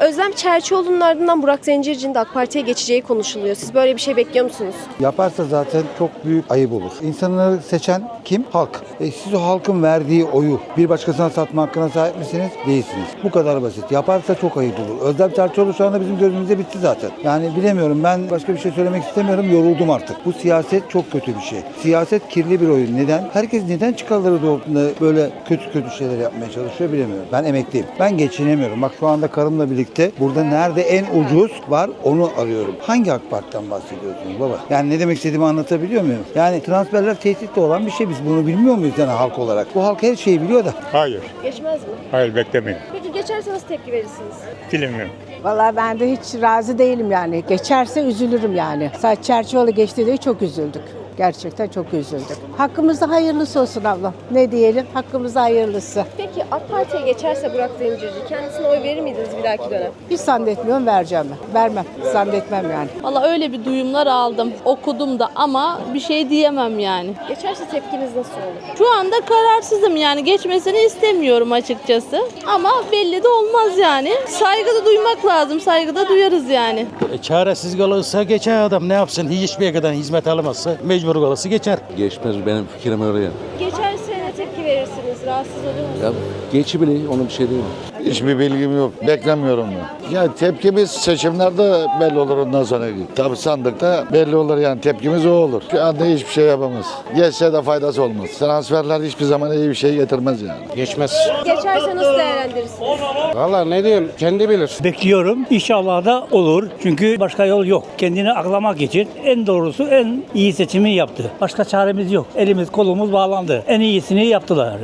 Özlem Çerçioğlu'nun ardından Burak Zencirci'nin de AK Parti'ye geçeceği konuşuluyor. Siz böyle bir şey bekliyor musunuz? Yaparsa zaten çok büyük ayıp olur. İnsanları seçen kim? Halk. E siz o halkın verdiği oyu bir başkasına satma hakkına sahip misiniz? Değilsiniz. Bu kadar basit. Yaparsa çok ayıp olur. Özlem Çerçioğlu şu anda bizim gözümüzde bitti zaten. Yani bilemiyorum ben başka bir şey söylemek istemiyorum. Yoruldum artık. Bu siyaset çok kötü bir şey. Siyaset kirli bir oyun. Neden? Herkes neden çıkarları doğrultusunda böyle kötü kötü şeyler yapmaya çalışıyor bilemiyorum. Ben emekliyim. Ben geçinemiyorum. Bak şu anda karımla birlikte burada nerede en ucuz var onu arıyorum. Hangi AK Parti'den bahsediyorsunuz baba? Yani ne demek istediğimi anlatabiliyor muyum? Yani transferler tehditle olan bir şey. Biz bunu bilmiyor muyuz yani halk olarak? Bu halk her şeyi biliyor da. Hayır. Geçmez mi? Hayır beklemeyin. Peki geçerse nasıl tepki verirsiniz? Bilmiyorum. Vallahi ben de hiç razı değilim yani. Geçerse üzülürüm yani. Sadece Çerçioğlu geçti diye çok üzüldük. Gerçekten çok üzüldük. Hakkımızda hayırlısı olsun ablam. Ne diyelim? Hakkımızda hayırlısı. Peki AK Parti'ye geçerse Burak Zencirci kendisine oy verir miydiniz bir dahaki dönem? Hiç zannetmiyorum vereceğim ben. Vermem. Zannetmem yani. Valla öyle bir duyumlar aldım. Okudum da ama bir şey diyemem yani. Geçerse tepkiniz nasıl olur? Şu anda kararsızım yani. Geçmesini istemiyorum açıkçası. Ama belli de olmaz yani. Saygı da duymak lazım. Saygı da duyarız yani. E, çaresiz kalırsa geçer adam ne yapsın hiçbir kadar hizmet alamazsa mecbur kalırsa geçer. Geçmez benim fikrim öyle. Geçerse ne tepki verirsiniz? Rahatsız olur musunuz? Ya geçi bile onun bir şey değil. Hiçbir bilgim yok. Beklemiyorum da. Ya tepkimiz seçimlerde belli olur ondan sonra. Tabii sandıkta belli olur yani tepkimiz o olur. Şu anda hiçbir şey yapamaz. Geçse de faydası olmaz. Transferler hiçbir zaman iyi bir şey getirmez yani. Geçmez. Geçerse nasıl değerlendirirsiniz? Valla ne diyeyim kendi bilir. Bekliyorum. İnşallah da olur. Çünkü başka yol yok. Kendini aklamak için en doğrusu en iyi seçimi yaptı. Başka çaremiz yok. Elimiz kolumuz bağlandı. En iyisini yaptılar.